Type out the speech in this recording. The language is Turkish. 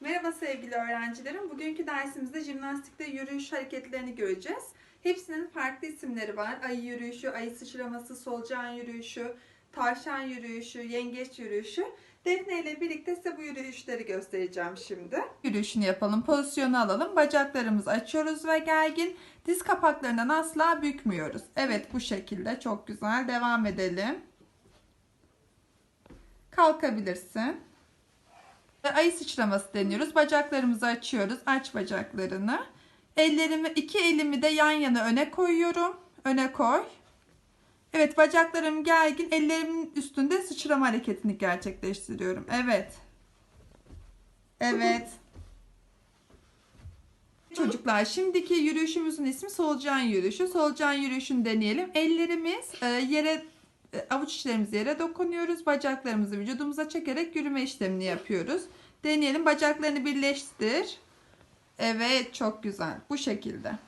Merhaba sevgili öğrencilerim. Bugünkü dersimizde jimnastikte yürüyüş hareketlerini göreceğiz. Hepsinin farklı isimleri var. Ayı yürüyüşü, ayı sıçraması, solucan yürüyüşü, tavşan yürüyüşü, yengeç yürüyüşü. Defne ile birlikte size bu yürüyüşleri göstereceğim şimdi. Yürüyüşünü yapalım. Pozisyonu alalım. Bacaklarımızı açıyoruz ve gergin. Diz kapaklarından asla bükmüyoruz. Evet bu şekilde. Çok güzel. Devam edelim. Kalkabilirsin. Ayı sıçraması deniyoruz. Bacaklarımızı açıyoruz. Aç bacaklarını. Ellerimi, iki elimi de yan yana öne koyuyorum. Öne koy. Evet bacaklarım gergin. Ellerimin üstünde sıçrama hareketini gerçekleştiriyorum. Evet. Evet. Çocuklar şimdiki yürüyüşümüzün ismi solucan yürüyüşü. Solucan yürüyüşünü deneyelim. Ellerimiz e, yere avuç içlerimiz yere dokunuyoruz. Bacaklarımızı vücudumuza çekerek yürüme işlemini yapıyoruz. Deneyelim. Bacaklarını birleştir. Evet çok güzel. Bu şekilde.